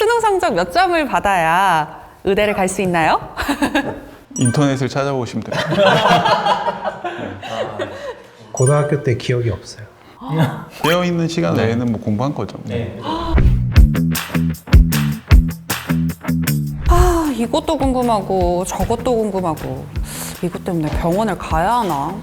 수능 성적 몇 점을 받아야 의대를 갈 수 있나요? 인터넷을 찾아보시면 됩니다. 고등학교 때 기억이 없어요. 깨어 있는 시간 외에는 뭐 공부한 거죠. 아, 이것도 궁금하고 저것도 궁금하고 이것 때문에 병원을 가야 하나?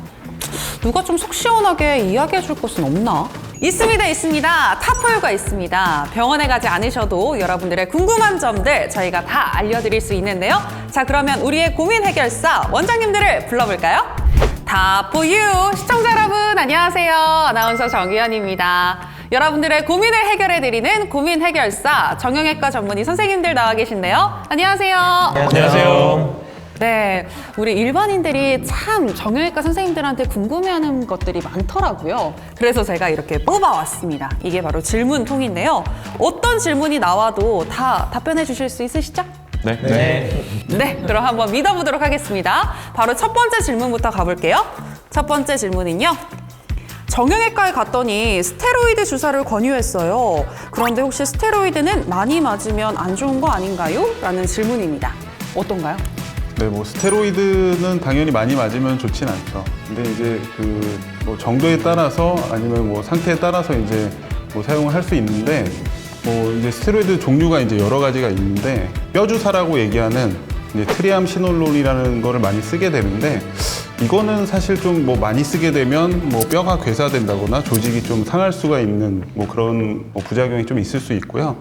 누가 좀 속 시원하게 이야기해 줄 곳은 없나? 있습니다, 있습니다. 타포유가 있습니다. 병원에 가지 않으셔도 여러분들의 궁금한 점들 저희가 다 알려드릴 수 있는데요. 자, 그러면 우리의 고민 해결사 원장님들을 불러볼까요? 타포유 시청자 여러분 안녕하세요. 아나운서 정유현입니다. 여러분들의 고민을 해결해드리는 고민 해결사 정형외과 전문의 선생님들 나와 계신데요. 안녕하세요. 안녕하세요. 네, 우리 일반인들이 참 정형외과 선생님들한테 궁금해하는 것들이 많더라고요. 그래서 제가 이렇게 뽑아왔습니다. 이게 바로 질문통인데요. 어떤 질문이 나와도 다 답변해 주실 수 있으시죠? 네. 네. 네, 그럼 한번 믿어보도록 하겠습니다. 바로 첫 번째 질문부터 가볼게요. 첫 번째 질문은요. 정형외과에 갔더니 스테로이드 주사를 권유했어요. 그런데 혹시 스테로이드는 많이 맞으면 안 좋은 거 아닌가요? 라는 질문입니다. 어떤가요? 네, 뭐 스테로이드는 당연히 많이 맞으면 좋진 않죠. 근데 이제 그 뭐 정도에 따라서 아니면 뭐 상태에 따라서 이제 뭐 사용을 할 수 있는데 뭐 이제 스테로이드 종류가 이제 여러 가지가 있는데 뼈 주사라고 얘기하는 이제 트리암 시놀론이라는 거를 많이 쓰게 되는데 이거는 사실 좀 뭐 많이 쓰게 되면 뭐 뼈가 괴사된다거나 조직이 좀 상할 수가 있는 뭐 그런 뭐 부작용이 좀 있을 수 있고요.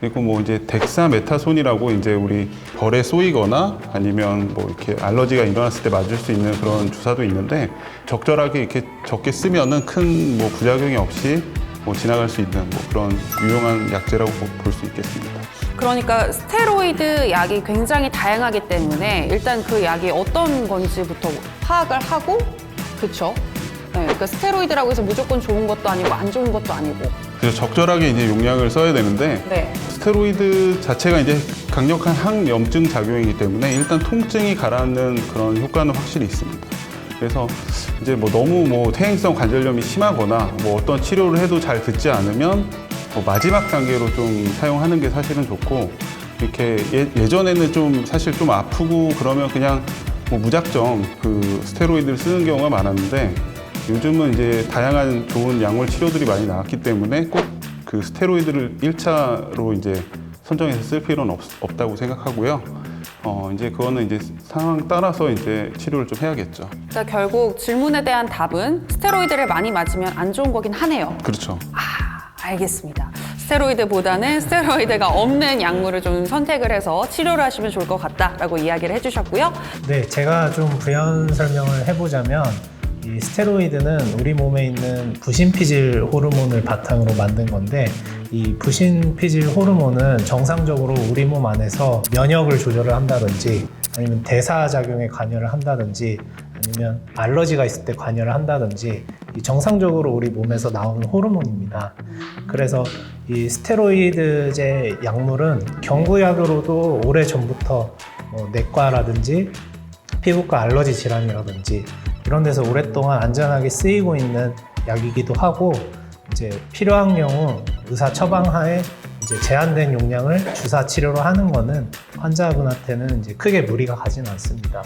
그리고 뭐 이제 덱사메타손이라고 이제 우리 벌에 쏘이거나 아니면 뭐 이렇게 알러지가 일어났을 때 맞을 수 있는 그런 주사도 있는데 적절하게 이렇게 적게 쓰면은 큰 뭐 부작용이 없이 뭐 지나갈 수 있는 뭐 그런 유용한 약제라고 볼 수 있겠습니다. 그러니까 스테로이드 약이 굉장히 다양하기 때문에 일단 그 약이 어떤 건지부터 파악을 하고 그쵸? 네, 그러니까 스테로이드라고 해서 무조건 좋은 것도 아니고 안 좋은 것도 아니고 그래서 적절하게 이제 용량을 써야 되는데 네. 스테로이드 자체가 이제 강력한 항염증 작용이기 때문에 일단 통증이 가라앉는 그런 효과는 확실히 있습니다. 그래서 이제 뭐 너무 뭐 퇴행성 관절염이 심하거나 뭐 어떤 치료를 해도 잘 듣지 않으면 뭐 마지막 단계로 좀 사용하는 게 사실은 좋고 이렇게 예, 예전에는 좀 사실 좀 아프고 그러면 그냥 뭐 무작정 그 스테로이드를 쓰는 경우가 많았는데 요즘은 이제 다양한 좋은 약물 치료들이 많이 나왔기 때문에 꼭 그 스테로이드를 1차로 이제 선정해서 쓸 필요는 없, 없다고 생각하고요. 어, 이제 그거는 이제 상황 따라서 이제 치료를 좀 해야겠죠. 그러니까 결국 질문에 대한 답은 스테로이드를 많이 맞으면 안 좋은 거긴 하네요. 그렇죠. 아, 알겠습니다. 스테로이드보다는 스테로이드가 없는 약물을 좀 선택을 해서 치료를 하시면 좋을 것 같다라고 이야기를 해주셨고요. 네, 제가 좀 부연 설명을 해보자면 이 스테로이드는 우리 몸에 있는 부신피질 호르몬을 바탕으로 만든 건데 이 부신피질 호르몬은 정상적으로 우리 몸 안에서 면역을 조절을 한다든지 아니면 대사 작용에 관여를 한다든지 아니면 알러지가 있을 때 관여를 한다든지 이 정상적으로 우리 몸에서 나오는 호르몬입니다. 그래서 이 스테로이드제 약물은 경구약으로도 오래 전부터 뭐 내과라든지 피부과 알러지 질환이라든지 이런 데서 오랫동안 안전하게 쓰이고 있는 약이기도 하고 이제 필요한 경우 의사 처방하에 이제 제한된 용량을 주사 치료로 하는 거는 환자분한테는 이제 크게 무리가 가진 않습니다.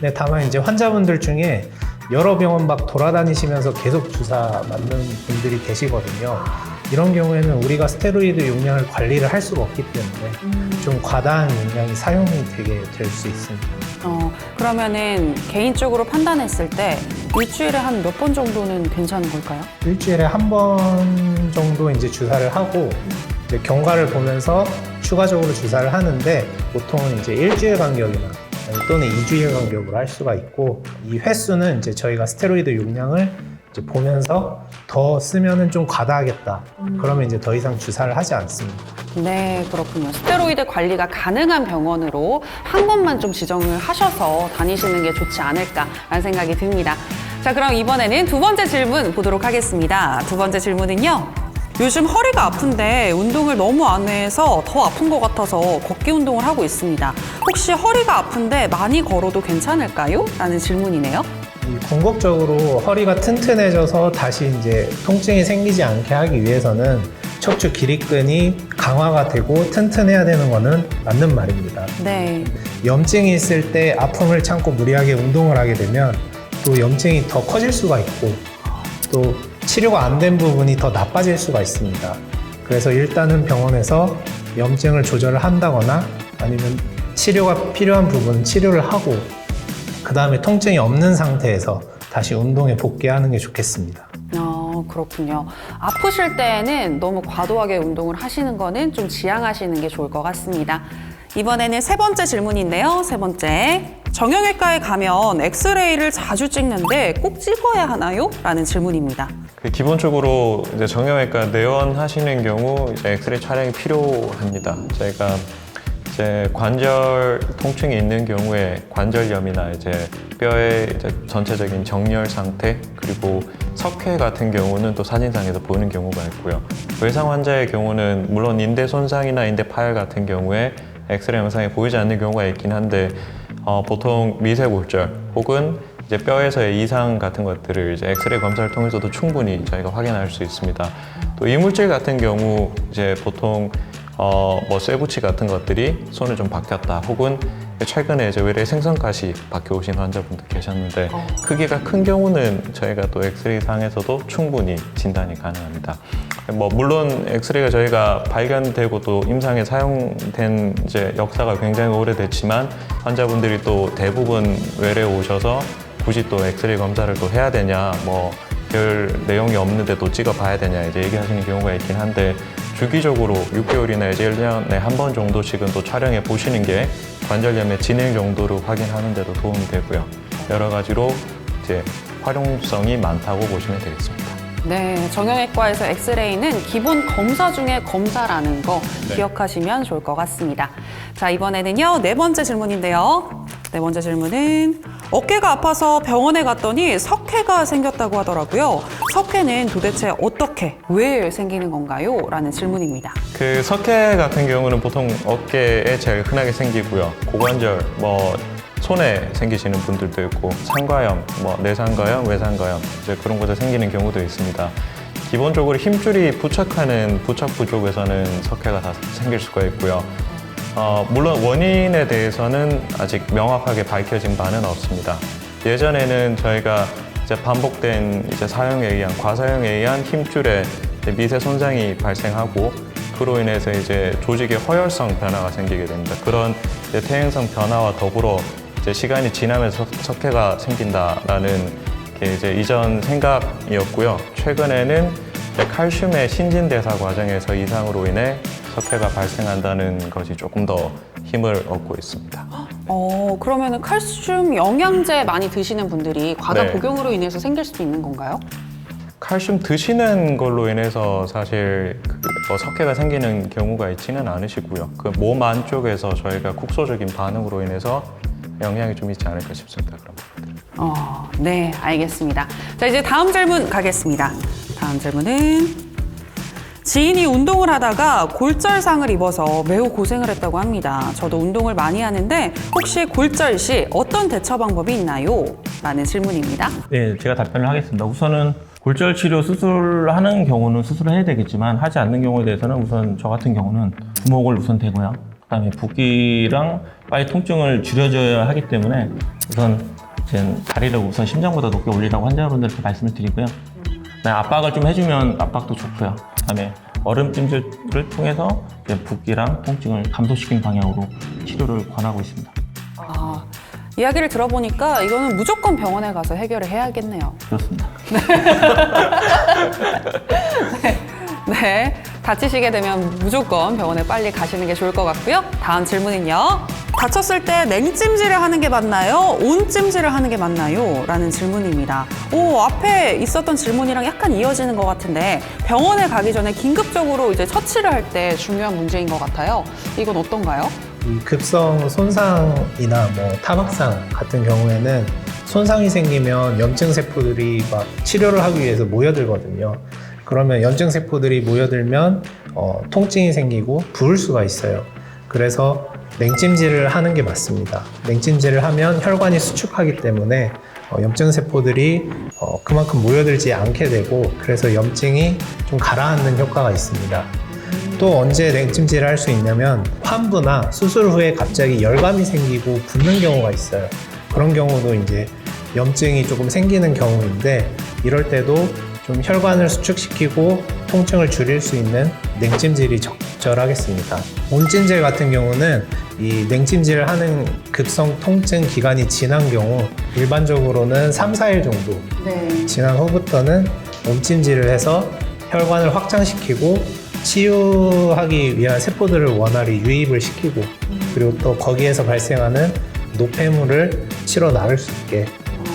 근데 다만 이제 환자분들 중에 여러 병원 막 돌아다니시면서 계속 주사 맞는 분들이 계시거든요. 이런 경우에는 우리가 스테로이드 용량을 관리를 할 수가 없기 때문에 좀 과다한 용량이 사용이 되게 될 수 있습니다. 어, 그러면은 개인적으로 판단했을 때 일주일에 한 몇 번 정도는 괜찮은 걸까요? 일주일에 한 번 정도 이제 주사를 하고 이제 경과를 보면서 추가적으로 주사를 하는데 보통은 이제 일주일 간격이나 또는 2주일 간격으로 할 수가 있고 이 횟수는 이제 저희가 스테로이드 용량을 이제 보면서 더 쓰면은 좀 과다하겠다. 그러면 이제 더 이상 주사를 하지 않습니다. 네, 그렇군요. 스테로이드 관리가 가능한 병원으로 한 번만 좀 지정을 하셔서 다니시는 게 좋지 않을까라는 생각이 듭니다. 자, 그럼 이번에는 두 번째 질문 보도록 하겠습니다. 두 번째 질문은요. 요즘 허리가 아픈데 운동을 너무 안 해서 더 아픈 것 같아서 걷기 운동을 하고 있습니다. 혹시 허리가 아픈데 많이 걸어도 괜찮을까요? 라는 질문이네요. 이 궁극적으로 허리가 튼튼해져서 다시 이제 통증이 생기지 않게 하기 위해서는 척추 기립근이 강화가 되고 튼튼해야 되는 거는 맞는 말입니다. 네. 염증이 있을 때 아픔을 참고 무리하게 운동을 하게 되면 또 염증이 더 커질 수가 있고 또 치료가 안 된 부분이 더 나빠질 수가 있습니다. 그래서 일단은 병원에서 염증을 조절을 한다거나 아니면 치료가 필요한 부분은 치료를 하고 그 다음에 통증이 없는 상태에서 다시 운동에 복귀하는 게 좋겠습니다. 아, 그렇군요. 아프실 때에는 너무 과도하게 운동을 하시는 거는 좀 지양하시는 게 좋을 것 같습니다. 이번에는 세 번째 질문인데요. 세 번째. 정형외과에 가면 엑스레이를 자주 찍는데 꼭 찍어야 하나요? 라는 질문입니다. 그 기본적으로 이제 정형외과 내원하시는 경우 이제 엑스레이 촬영이 필요합니다. 저희가 이제 관절 통증이 있는 경우에 관절염이나 이제 뼈의 이제 전체적인 정렬 상태 그리고 석회 같은 경우는 또 사진상에서 보이는 경우가 있고요. 외상 환자의 경우는 물론 인대 손상이나 인대 파열 같은 경우에 엑스레이 영상에 보이지 않는 경우가 있긴 한데 어, 보통 미세골절 혹은 이제 뼈에서의 이상 같은 것들을 이제 엑스레이 검사를 통해서도 충분히 저희가 확인할 수 있습니다. 또 이물질 같은 경우 이제 보통 어, 뭐 쇠붙이 같은 것들이 손에 좀 박혔다 혹은 최근에 이제 외래 생선가시 박혀 오신 환자분들 계셨는데 크기가 큰 경우는 저희가 또 엑스레이 상에서도 충분히 진단이 가능합니다. 뭐 물론 엑스레이가 저희가 발견되고 또 임상에 사용된 이제 역사가 굉장히 오래됐지만 환자분들이 또 대부분 외래 오셔서 굳이 또 엑스레이 검사를 또 해야 되냐 뭐 별 내용이 없는데 또 찍어봐야 되냐 이제 얘기하시는 경우가 있긴 한데 주기적으로 6개월이나 이제 1년에 한 번 정도씩은 또 촬영해 보시는 게 관절염의 진행 정도를 확인하는 데도 도움이 되고요. 여러 가지로 이제 활용성이 많다고 보시면 되겠습니다. 네, 정형외과에서 엑스레이는 기본 검사 중에 검사라는 거 네. 기억하시면 좋을 것 같습니다. 자, 이번에는요, 네 번째 질문인데요. 네 번째 질문은 어깨가 아파서 병원에 갔더니 석회가 생겼다고 하더라고요. 석회는 도대체 어떻게, 왜 생기는 건가요? 라는 질문입니다. 그 석회 같은 경우는 보통 어깨에 제일 흔하게 생기고요. 고관절, 뭐 손에 생기시는 분들도 있고 상과염, 뭐 내상과염, 외상과염 이제 그런 곳에 생기는 경우도 있습니다. 기본적으로 힘줄이 부착하는 부착 부족에서는 석회가 다 생길 수가 있고요. 어, 물론 원인에 대해서는 아직 명확하게 밝혀진 바는 없습니다. 예전에는 저희가 이제 반복된 이제 사용에 의한 과사용에 의한 힘줄에 미세 손상이 발생하고 그로 인해서 이제 조직의 허혈성 변화가 생기게 됩니다. 그런 이제 퇴행성 변화와 더불어 이제 시간이 지나면서 석- 석회가 생긴다라는 게 이제 이전 생각이었고요. 최근에는 칼슘의 신진대사 과정에서 이상으로 인해 석회가 발생한다는 것이 조금 더 힘을 얻고 있습니다. 어, 그러면은 칼슘 영양제 많이 드시는 분들이 과다 네. 복용으로 인해서 생길 수도 있는 건가요? 칼슘 드시는 걸로 인해서 사실 그뭐 석회가 생기는 경우가 있지는 않으시고요. 그 몸 안쪽에서 저희가 국소적인 반응으로 인해서 영향이 좀 있지 않을까 싶습니다. 그런. 어, 네, 알겠습니다. 자, 이제 다음 질문 가겠습니다. 다음 질문은 지인이 운동을 하다가 골절상을 입어서 매우 고생을 했다고 합니다. 저도 운동을 많이 하는데 혹시 골절 시 어떤 대처 방법이 있나요? 라는 질문입니다. 네, 제가 답변을 하겠습니다. 우선은 골절 치료 수술하는 경우는 수술을 해야 되겠지만 하지 않는 경우에 대해서는 우선 저 같은 경우는 부목을 우선 대고요. 그다음에 붓기랑 빠의 통증을 줄여줘야 하기 때문에 우선 이제 다리를 우선 심장보다 높게 올리라고 환자분들께 말씀을 드리고요. 압박을 좀 해주면 압박도 좋고요. 그다음에 얼음 찜질을 통해서 이제 붓기랑 통증을 감소시키는 방향으로 치료를 권하고 있습니다. 아, 이야기를 들어보니까 이거는 무조건 병원에 가서 해결을 해야겠네요. 그렇습니다. 네, 다치시게 되면 무조건 병원에 빨리 가시는 게 좋을 것 같고요. 다음 질문은요. 다쳤을 때 냉찜질을 하는 게 맞나요? 온찜질을 하는 게 맞나요? 라는 질문입니다. 오, 앞에 있었던 질문이랑 약간 이어지는 것 같은데 병원에 가기 전에 긴급적으로 이제 처치를 할 때 중요한 문제인 것 같아요. 이건 어떤가요? 이 급성 손상이나 뭐 타박상 같은 경우에는 손상이 생기면 염증 세포들이 막 치료를 하기 위해서 모여들거든요. 그러면 염증 세포들이 모여들면 어, 통증이 생기고 부을 수가 있어요. 그래서 냉찜질을 하는 게 맞습니다. 냉찜질을 하면 혈관이 수축하기 때문에 어, 염증 세포들이 어, 그만큼 모여들지 않게 되고 그래서 염증이 좀 가라앉는 효과가 있습니다. 또 언제 냉찜질을 할 수 있냐면 환부나 수술 후에 갑자기 열감이 생기고 붓는 경우가 있어요. 그런 경우도 이제 염증이 조금 생기는 경우인데 이럴 때도 좀 혈관을 수축시키고 통증을 줄일 수 있는 냉찜질이 적절하겠습니다. 온찜질 같은 경우는 이 냉찜질을 하는 급성 통증 기간이 지난 경우 일반적으로는 3, 4일 정도 네. 지난 후부터는 온찜질을 해서 혈관을 확장시키고 치유하기 위한 세포들을 원활히 유입을 시키고 그리고 또 거기에서 발생하는 노폐물을 치러 나를 수 있게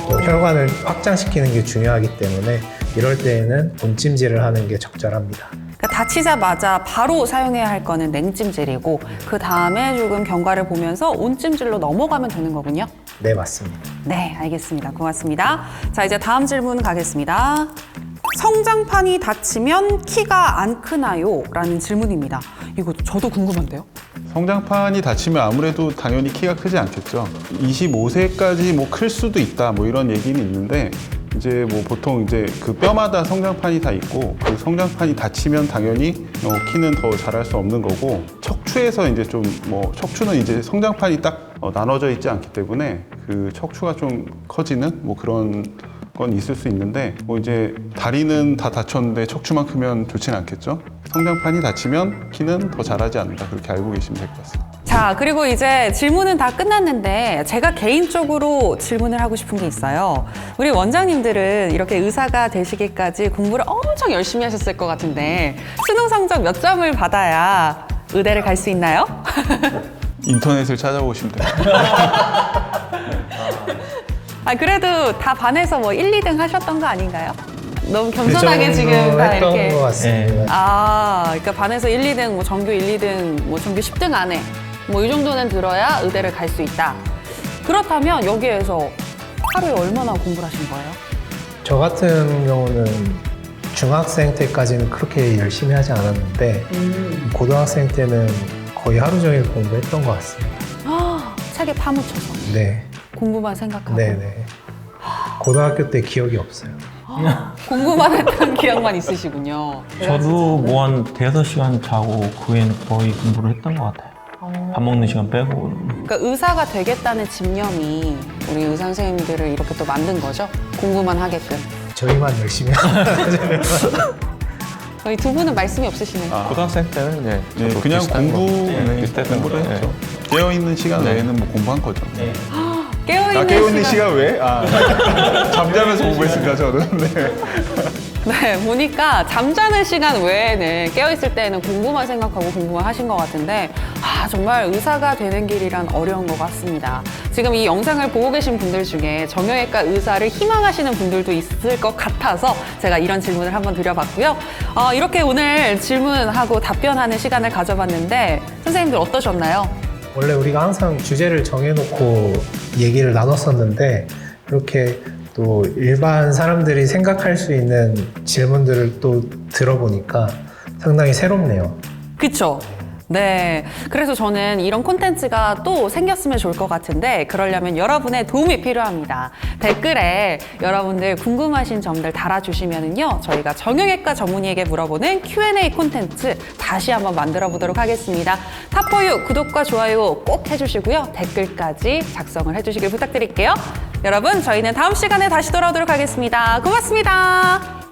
또 혈관을 확장시키는 게 중요하기 때문에 이럴 때에는 온찜질을 하는 게 적절합니다. 그러니까 다치자마자 바로 사용해야 할 거는 냉찜질이고 그 다음에 조금 경과를 보면서 온찜질로 넘어가면 되는 거군요. 네, 맞습니다. 네, 알겠습니다. 고맙습니다. 자, 이제 다음 질문 가겠습니다. 성장판이 다치면 키가 안 크나요? 라는 질문입니다. 이거 저도 궁금한데요. 성장판이 다치면 아무래도 당연히 키가 크지 않겠죠. 25세까지 뭐 클 수도 있다 뭐 이런 얘기는 있는데 이제 뭐 보통 이제 그 뼈마다 성장판이 다 있고 그 성장판이 다치면 당연히 어, 키는 더 자랄 수 없는 거고 척추에서 이제 좀 뭐 척추는 이제 성장판이 딱 어, 나눠져 있지 않기 때문에 그 척추가 좀 커지는 뭐 그런 건 있을 수 있는데 뭐 이제 다리는 다 다쳤는데 척추만 크면 좋지는 않겠죠. 성장판이 다치면 키는 더 자라지 않는다 그렇게 알고 계시면 될 것 같습니다. 자, 그리고 이제 질문은 다 끝났는데 제가 개인적으로 질문을 하고 싶은 게 있어요. 우리 원장님들은 이렇게 의사가 되시기까지 공부를 엄청 열심히 하셨을 것 같은데 수능 성적 몇 점을 받아야 의대를 갈 수 있나요? 인터넷을 찾아보시면 돼요. 아, 그래도 다 반에서 뭐 1, 2등 하셨던 거 아닌가요? 너무 겸손하게 그 지금 다 했던 이렇게. 것 같습니다. 아, 그러니까 반에서 1, 2등, 뭐 전교 1, 2등, 뭐 전교 10등 안에 뭐 이 정도는 들어야 의대를 갈 수 있다. 그렇다면 여기에서 하루에 얼마나 공부를 하신 거예요? 저 같은 경우는 중학생 때까지는 그렇게 열심히 하지 않았는데 고등학생 때는 거의 하루 종일 공부했던 것 같습니다. 아, 책에 파묻혀서 네, 공부만 생각하고 네, 네. 고등학교 때 기억이 없어요. 공부만 했던 기억만 있으시군요. 저도 뭐 한 대여섯 시간 자고 그 후에는 거의 공부를 했던 것 같아요. 밥 먹는 시간 빼고. 그러니까 의사가 되겠다는 집념이 우리 의사 선생님들을 이렇게 또 만든 거죠. 공부만 하게끔. 저희만 열심히 하면 저희 두 분은 말씀이 없으시네요. 아. 고등학생 때는 이제 네, 저도 그냥 비슷한 거, 공부 네, 비슷했던 공부를 거. 네. 했죠. 깨어 있는 시간 외에는 뭐 공부한 거죠. 깨어있는, 아 깨어 있는 시간. 시간 외? 아 잠자면서 공부했습니다 저는. 네. 네, 보니까 잠자는 시간 외에는 깨어있을 때는 공부만 생각하고 공부만 하신 것 같은데, 아, 정말 의사가 되는 길이란 어려운 것 같습니다. 지금 이 영상을 보고 계신 분들 중에 정형외과 의사를 희망하시는 분들도 있을 것 같아서 제가 이런 질문을 한번 드려봤고요. 아, 이렇게 오늘 질문하고 답변하는 시간을 가져봤는데, 선생님들 어떠셨나요? 원래 우리가 항상 주제를 정해놓고 얘기를 나눴었는데 이렇게 또 일반 사람들이 생각할 수 있는 질문들을 또 들어보니까 상당히 새롭네요. 그쵸? 네. 그래서 저는 이런 콘텐츠가 또 생겼으면 좋을 것 같은데, 그러려면 여러분의 도움이 필요합니다. 댓글에 여러분들 궁금하신 점들 달아주시면은요, 저희가 정형외과 전문의에게 물어보는 Q&A 콘텐츠 다시 한번 만들어 보도록 하겠습니다. 타포유 구독과 좋아요 꼭 해주시고요. 댓글까지 작성을 해주시길 부탁드릴게요. 여러분, 저희는 다음 시간에 다시 돌아오도록 하겠습니다. 고맙습니다.